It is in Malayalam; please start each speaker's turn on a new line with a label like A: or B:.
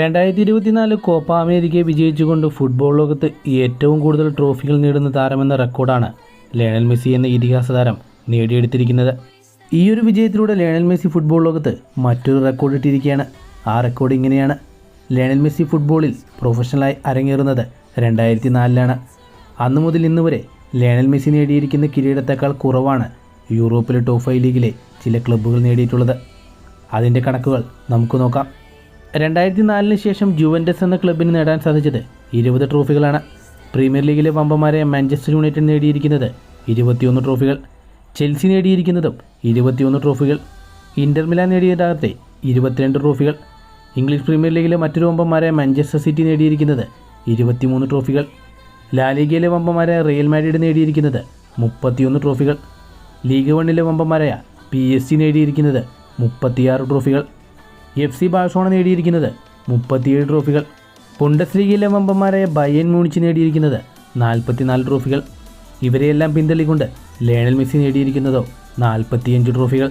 A: രണ്ടായിരത്തി ഇരുപത്തിനാല് കോപ്പ അമേരിക്കയെ വിജയിച്ചുകൊണ്ട് ഫുട്ബോൾ ലോകത്ത് ഏറ്റവും കൂടുതൽ ട്രോഫികൾ നേടുന്ന താരമെന്ന റെക്കോർഡാണ് ലയണൽ മെസ്സി എന്ന ഇതിഹാസ താരം നേടിയെടുത്തിരിക്കുന്നത്. ഈ ഒരു വിജയത്തിലൂടെ ലയണൽ മെസ്സി ഫുട്ബോൾ ലോകത്ത് മറ്റൊരു റെക്കോർഡ് ഇട്ടിരിക്കുകയാണ്. ആ റെക്കോർഡ് ഇങ്ങനെയാണ്. ലയണൽ മെസ്സി ഫുട്ബോളിൽ പ്രൊഫഷണലായി അരങ്ങേറുന്നത് രണ്ടായിരത്തി നാലിലാണ് അന്നു മുതൽ ഇന്ന് വരെ ലയണൽ മെസ്സി നേടിയിരിക്കുന്ന കിരീടത്തേക്കാൾ കുറവാണ് യൂറോപ്പിലെ ടോപ്പ് ഫൈവ് ലീഗിലെ ചില ക്ലബ്ബുകൾ നേടിയിട്ടുള്ളത്. അതിന്റെ കണക്കുകൾ നമുക്ക് നോക്കാം. രണ്ടായിരത്തി നാലിന് ശേഷം ജുവന്റസ് എന്ന ക്ലബിന് നേടാൻ സാധിച്ചത് ഇരുപത് ട്രോഫികളാണ്. പ്രീമിയർ ലീഗിലെ വമ്പന്മാരെ മാഞ്ചസ്റ്റർ യുണൈറ്റഡ് നേടിയിരിക്കുന്നത് ഇരുപത്തിയൊന്ന് ട്രോഫികൾ. ചെൽസി നേടിയിരിക്കുന്നതും ഇരുപത്തിയൊന്ന് ട്രോഫികൾ. ഇന്റർ മിലാൻ നേടിയതാകത്തെ ഇരുപത്തിരണ്ട് ട്രോഫികൾ. ഇംഗ്ലീഷ് പ്രീമിയർ ലീഗിലെ മറ്റൊരു വമ്പന്മാരെ മാഞ്ചസ്റ്റർ സിറ്റി നേടിയിരിക്കുന്നത് ഇരുപത്തിമൂന്ന് ട്രോഫികൾ. ലാലിഗയിലെ വമ്പന്മാരെ റിയൽ മാഡ്രിഡ് നേടിയിരിക്കുന്നത് മുപ്പത്തിയൊന്ന് ട്രോഫികൾ. ലീഗ് വണ്ണിലെ വമ്പന്മാരായ പി എസ് സി നേടിയിരിക്കുന്നത് മുപ്പത്തിയാറ് ട്രോഫികൾ. എഫ് സി ബാഴ്സോണ നേടിയിരിക്കുന്നത് മുപ്പത്തിയേഴ് ട്രോഫികൾ. പുണ്ടസ് ലീഗിലെ വമ്പന്മാരായ ബയൻ മൂണിച്ച് നേടിയിരിക്കുന്നത് നാൽപ്പത്തിനാല് ട്രോഫികൾ. ഇവരെയെല്ലാം പിന്തള്ളിക്കൊണ്ട് ലയണൽ മെസ്സി നേടിയിരിക്കുന്നതോ നാൽപ്പത്തിയഞ്ച് ട്രോഫികൾ.